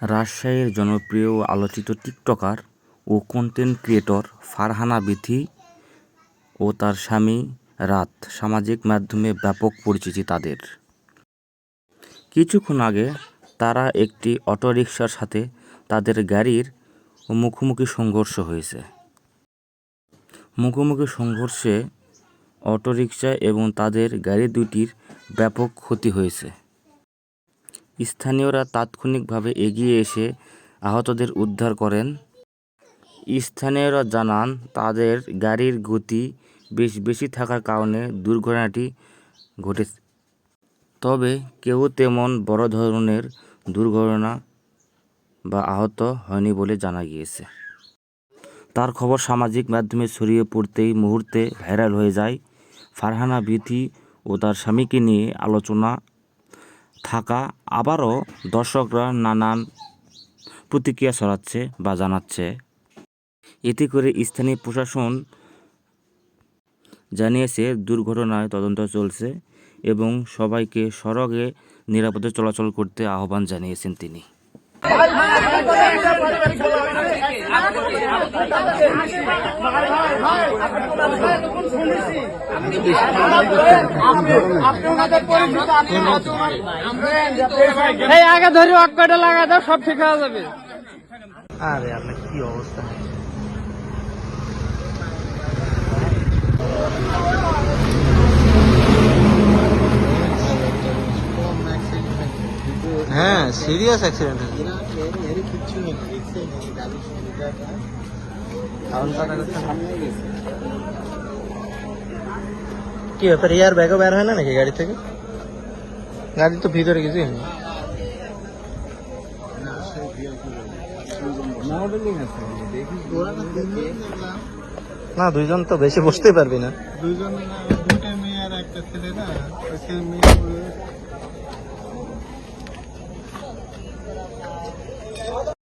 রাজশাহীর জনপ্রিয় আলোচিত টিকটকার ও কন্টেন্ট ক্রিয়েটর ফারহানা বিথি ও তার স্বামী রাত সামাজিক মাধ্যমে ব্যাপক পরিচিতি তাদের। কিছুক্ষণ আগে তারা একটি অটোরিকশার সাথে তাদের গাড়ির মুখোমুখি সংঘর্ষ হয়েছে। মুখোমুখি সংঘর্ষে অটোরিকশা এবং তাদের গাড়ি দুটির ব্যাপক ক্ষতি হয়েছে। স্থানীয়রা তাৎক্ষণিকভাবে এগিয়ে এসে আহতদের উদ্ধার করেন। স্থানীয়রা জানান, তাদের গাড়ির গতি বেশ বেশি থাকার কারণে দুর্ঘটনাটি ঘটেছে। তবে কেউ তেমন বড় ধরনের দুর্ঘটনা বা আহত হয়নি বলে জানা গিয়েছে। তার খবর সামাজিক মাধ্যমে ছড়িয়ে পড়তেই মুহূর্তে ভাইরাল হয়ে যায় ফারহানা বিথি ও তার স্বামীকে নিয়ে আলোচনা থাকা আবারও দর্শকরা নানান প্রতিক্রিয়া ছড়াচ্ছে বা জানাচ্ছে। এতে করে স্থানীয় প্রশাসন জানিয়েছে, দুর্ঘটনায় তদন্ত চলছে এবং সবাইকে সড়কে নিরাপদে চলাচল করতে আহ্বান জানিয়েছেন তিনি। এই, আগে ধরে অক্কাটা লাগা দাও, সব ঠিক হয়ে যাবে। আরে, আপনার কি অবস্থা? হ্যাঁ সিরিয়াস অ্যাক্সিডেন্ট কি ব্যাপার ইয়ার ব্যাগও বের হয় না নাকি গাড়ি থেকে? গাড়ি তো ভিতরে কিছুই নেই না। দুইজন তো বেশি বসতে পারবি না। দুইজন দুইটা মেয়ে আর একটা ছেলে না